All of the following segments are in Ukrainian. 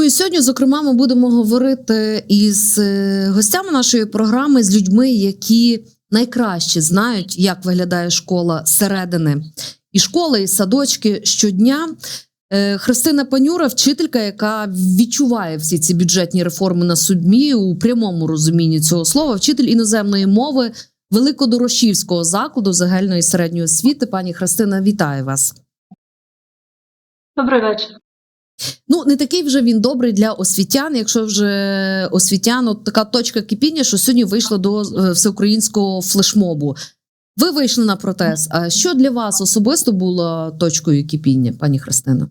Ну і сьогодні, зокрема, ми будемо говорити із е, гостями нашої програми, з людьми, які найкраще знають, як виглядає школа зсередини. І школи, і садочки щодня. Е, Христина Панюра, вчителька, яка відчуває всі ці бюджетні реформи на судмі у прямому розумінні цього слова, вчитель іноземної мови Великодорошівського закладу загальної середньої освіти. Пані Христина, вітаю вас. Добрий вечір. Ну, не такий вже він добрий для освітян, якщо вже освітян, от така точка кипіння, що сьогодні вийшло до е, всеукраїнського флешмобу. Ви вийшли на протест. А що для вас особисто було точкою кипіння, пані Христина?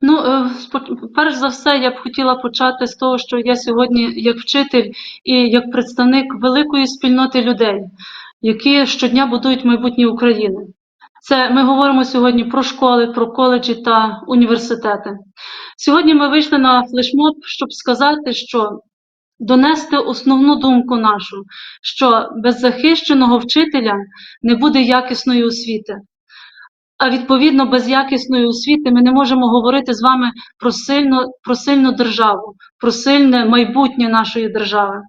Ну, е, перш за все, я б хотіла почати з того, що я сьогодні, як вчитель і як представник великої спільноти людей, які щодня будують майбутнє України. Це ми говоримо сьогодні про школи, про коледжі та університети. Сьогодні ми вийшли на флешмоб, щоб сказати, що донести основну думку нашу, що без захищеного вчителя не буде якісної освіти. А відповідно, без якісної освіти ми не можемо говорити з вами про сильну, про сильну державу, про сильне майбутнє нашої держави.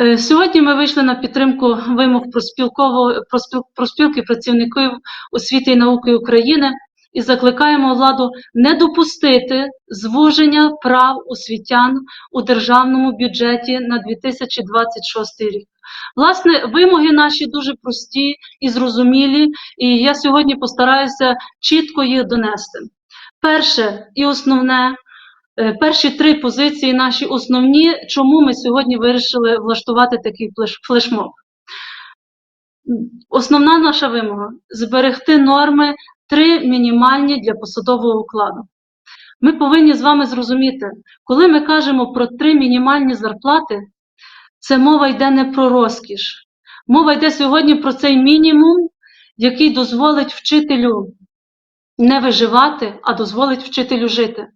Е, Сьогодні ми вийшли на підтримку вимог про, спілково, про, спілки працівників освіти і науки України і закликаємо владу не допустити звуження прав освітян у державному бюджеті на 2026 рік. Власне, вимоги наші дуже прості і зрозумілі, і я сьогодні постараюся чітко їх донести. Перше і основне, перші три позиції наші основні, чому ми сьогодні вирішили влаштувати такий флешмоб. Основна наша вимога зберегти норми три мінімальні для посадового укладу. Ми повинні з вами зрозуміти, коли ми кажемо про три мінімальні зарплати, це мова йде не про розкіш. Мова йде сьогодні про цей мінімум, який дозволить вчителю не виживати, а дозволить вчителю жити,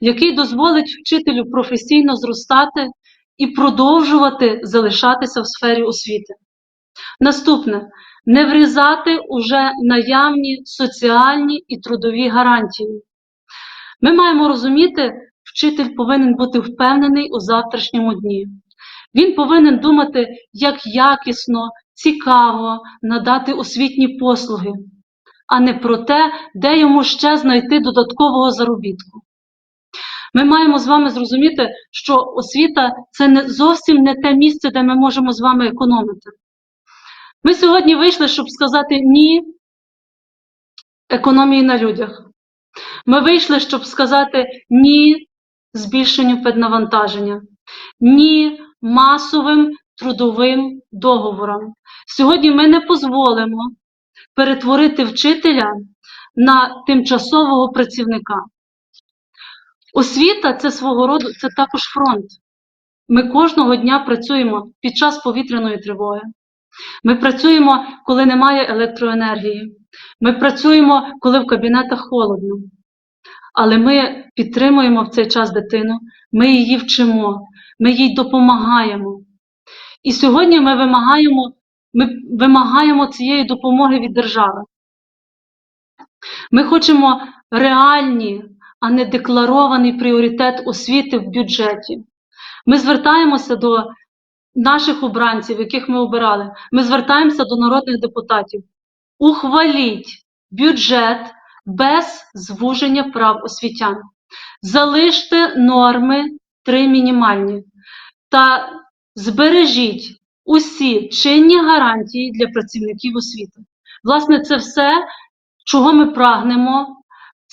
який дозволить вчителю професійно зростати і продовжувати залишатися в сфері освіти. Наступне не врізати уже наявні соціальні і трудові гарантії. Ми маємо розуміти, вчитель повинен бути впевнений у завтрашньому дні. Він повинен думати, як якісно, цікаво надати освітні послуги, а не про те, де йому ще знайти додаткового заробітку. Ми маємо з вами зрозуміти, що освіта це не зовсім не те місце, де ми можемо з вами економити. Ми сьогодні вийшли, щоб сказати ні економії на людях. Ми вийшли, щоб сказати ні збільшенню педнавантаження, ні масовим трудовим договорам. Сьогодні ми не дозволимо перетворити вчителя на тимчасового працівника. Освіта це свого роду, це також фронт. Ми кожного дня працюємо під час повітряної тривоги. Ми працюємо, коли немає електроенергії. Ми працюємо, коли в кабінетах холодно. Але ми підтримуємо в цей час дитину, ми її вчимо, ми їй допомагаємо. І сьогодні ми вимагаємо, ми вимагаємо цієї допомоги від держави. Ми хочемо реальні, а не декларований пріоритет освіти в бюджеті. Ми звертаємося до наших обранців, яких ми обирали. Ми звертаємося до народних депутатів. Ухваліть бюджет без звуження прав освітян. Залиште норми три мінімальні та збережіть усі чинні гарантії для працівників освіти. Власне, це все, чого ми прагнемо.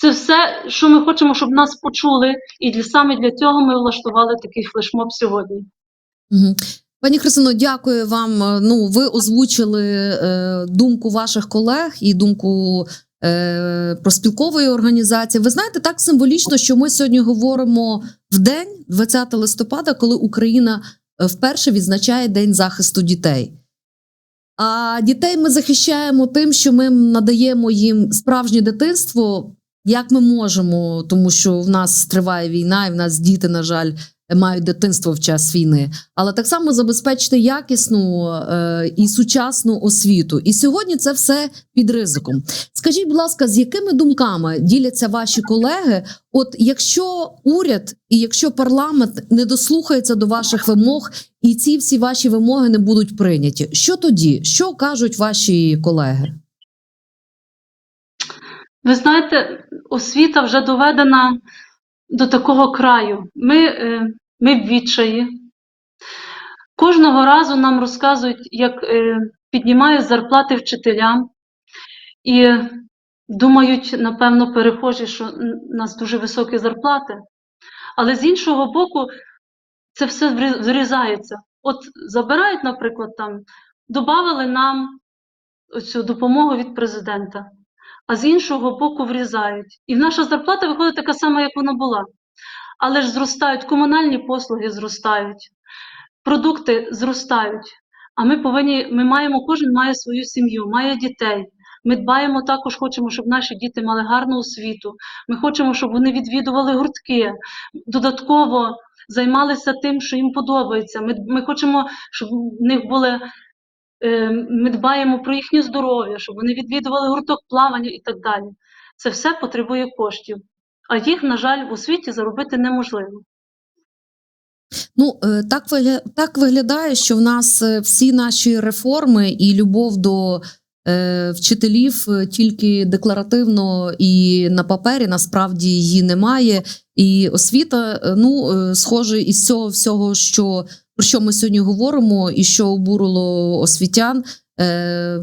Це все, що ми хочемо, щоб нас почули, і для саме для цього ми влаштували такий флешмоб сьогодні. Угу. Пані Христино, дякую вам. Ну, ви озвучили е, думку ваших колег і думку е, проспілкової організації. Ви знаєте, так символічно, що ми сьогодні говоримо в день, 20 листопада, коли Україна е, вперше відзначає День захисту дітей. А дітей ми захищаємо тим, що ми надаємо їм справжнє дитинство, як ми можемо, тому що в нас триває війна, і в нас діти, на жаль, мають дитинство в час війни, але так само забезпечити якісну е, і сучасну освіту. І сьогодні це все під ризиком. Скажіть, будь ласка, з якими думками діляться ваші колеги? От якщо уряд і якщо парламент не дослухається до ваших вимог, і ці всі ваші вимоги не будуть прийняті, що тоді? Що кажуть ваші колеги? Ви знаєте, освіта вже доведена до такого краю. Ми, е, ми в відчаї. Кожного разу нам розказують, як е, піднімають зарплати вчителям, і думають, напевно, перехожі, що у нас дуже високі зарплати. Але з іншого боку, це все врізається. От забирають, наприклад, там, додали нам цю допомогу від президента, а з іншого боку врізають. І наша зарплата виходить така сама, як вона була. Але ж зростають комунальні послуги, зростають, продукти зростають. А ми повинні, ми маємо, кожен має свою сім'ю, має дітей. Ми дбаємо також, хочемо, щоб наші діти мали гарну освіту. Ми хочемо, щоб вони відвідували гуртки, додатково займалися тим, що їм подобається. Ми, ми хочемо, щоб в них були. Е, Ми дбаємо про їхнє здоров'я, щоб вони відвідували гурток плавання і так далі. Це все потребує коштів, а їх, на жаль, у світі заробити неможливо. Ну е, так так виглядає, що в нас е, всі наші реформи і любов до е, вчителів тільки декларативно і на папері. Насправді її немає. І освіта, ну схоже, із цього всього, що про що ми сьогодні говоримо, і що обурило освітян. е,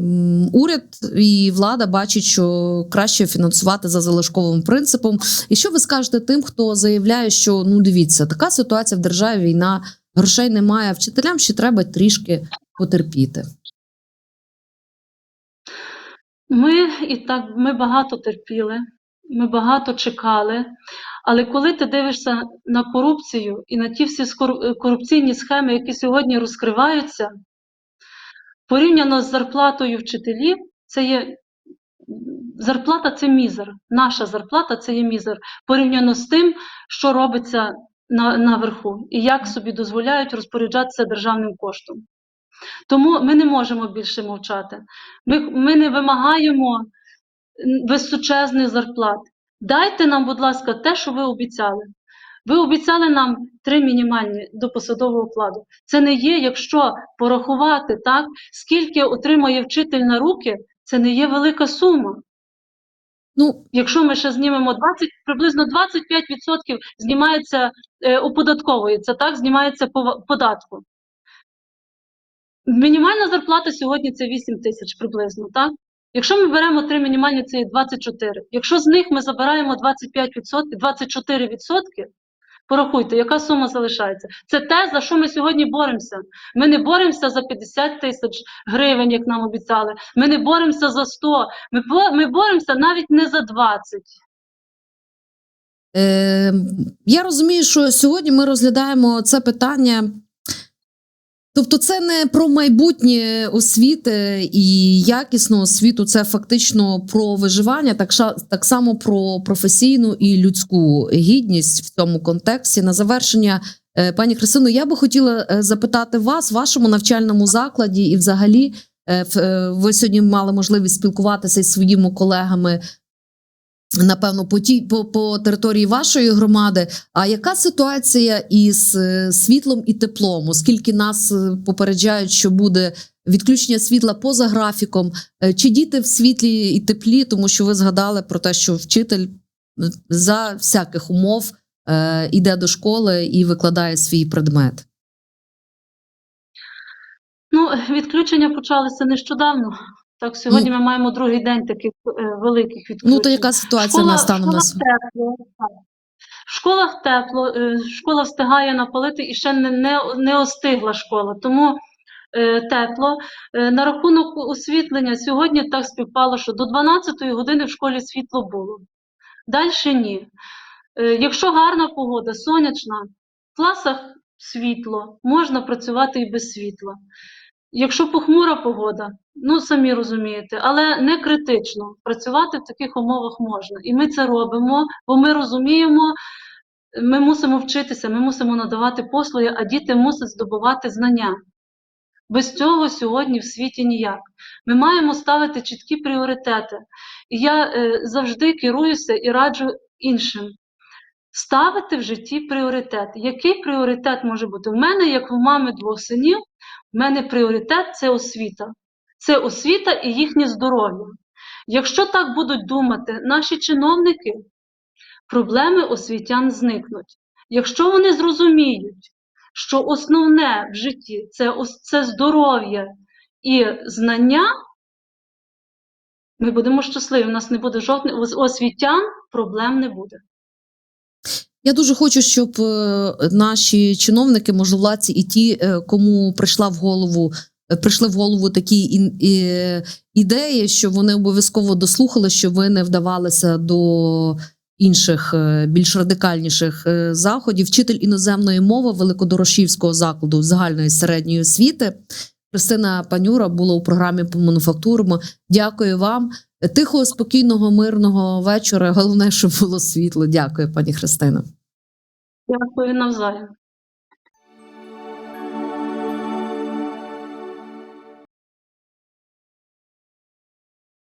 Уряд і влада бачать, що краще фінансувати за залишковим принципом. І що ви скажете тим, хто заявляє, що ну дивіться, така ситуація в державі, війна, грошей немає, вчителям ще треба трішки потерпіти. Ми і так ми багато терпіли, ми багато чекали. Але коли ти дивишся на корупцію і на ті всі е, корупційні схеми, які сьогодні розкриваються, порівняно з зарплатою вчителів, це є зарплата це мізер. Наша зарплата це є мізер. Порівняно з тим, що робиться на, наверху, і як собі дозволяють розпоряджатися державним коштом. Тому ми не можемо більше мовчати. Ми, ми не вимагаємо височезних зарплат. Дайте нам, будь ласка, те, що ви обіцяли. Ви обіцяли нам три мінімальні до посадового окладу. Це не є, якщо порахувати так, скільки отримає вчитель на руки, це не є велика сума. Ну Якщо ми ще знімемо 20, приблизно 25% знімається, е, оподатковується, так, знімається податку. Мінімальна зарплата сьогодні це 8 тисяч приблизно, так? Якщо ми беремо три мінімальні, це є 24. Якщо з них ми забираємо 25%, 24%, порахуйте, яка сума залишається. Це те, за що ми сьогодні боремося. Ми не боремося за 50 тисяч гривень, як нам обіцяли. Ми не боремося за 100. Ми, ми боремося навіть не за 20. Е, я розумію, що сьогодні ми розглядаємо це питання. Тобто, це не про майбутнє освіти і якісну освіту, це фактично про виживання, так, так само про професійну і людську гідність в цьому контексті. На завершення, е, пані Христино, я би хотіла е, запитати вас, в вашому навчальному закладі, і взагалі, е, ви сьогодні мали можливість спілкуватися із своїми колегами напевно, по тій по, по території вашої громади. А яка ситуація із е, світлом і теплом? Оскільки нас е, попереджають, що буде відключення світла поза графіком, Е, чи діти в світлі і теплі, тому що ви згадали про те, що вчитель за всяких умов е, іде до школи і викладає свій предмет? Ну, відключення почалися нещодавно. Так, сьогодні ми маємо другий день таких е, великих відключень. Ну то яка ситуація на станом на тепло. школах тепло, е, школа встигає напалити і ще не, не, не остигла школа, тому е, тепло. Е, на рахунок освітлення сьогодні так співпало, що до 12-ї години в школі світло було. Далі ні. Е, якщо гарна погода, сонячна, в класах світло, можна працювати і без світла. Якщо похмура погода, ну самі розумієте, але не критично. Працювати в таких умовах можна. І ми це робимо, бо ми розуміємо, Ми мусимо вчитися, ми мусимо надавати послуги, а діти мусять здобувати знання. Без цього сьогодні в світі ніяк. Ми маємо ставити чіткі пріоритети. І я е, завжди керуюся і раджу іншим. Ставити в житті пріоритет. Який пріоритет може бути? У мене, як у мами двох синів, в мене пріоритет це освіта. Це освіта і їхнє здоров'я. Якщо так будуть думати наші чиновники, проблеми освітян зникнуть. Якщо вони зрозуміють, що основне в житті це, це здоров'я і знання, ми будемо щасливі. У нас не буде жодних освітян проблем не буде. Я дуже хочу, щоб е, наші чиновники, можновладці і ті, е, кому прийшла в голову. е, Прийшли в голову такі ідеї, що вони обов'язково дослухали, що ви не вдавалися до інших більш радикальніших заходів. Вчитель іноземної мови Великодорошівського закладу загальної середньої освіти Христина Панюра була у програмі по мануфактурам. Дякую вам. Тихого, спокійного, мирного вечора. Головне, щоб було світло. Дякую, пані Христина. Дякую навзаєм.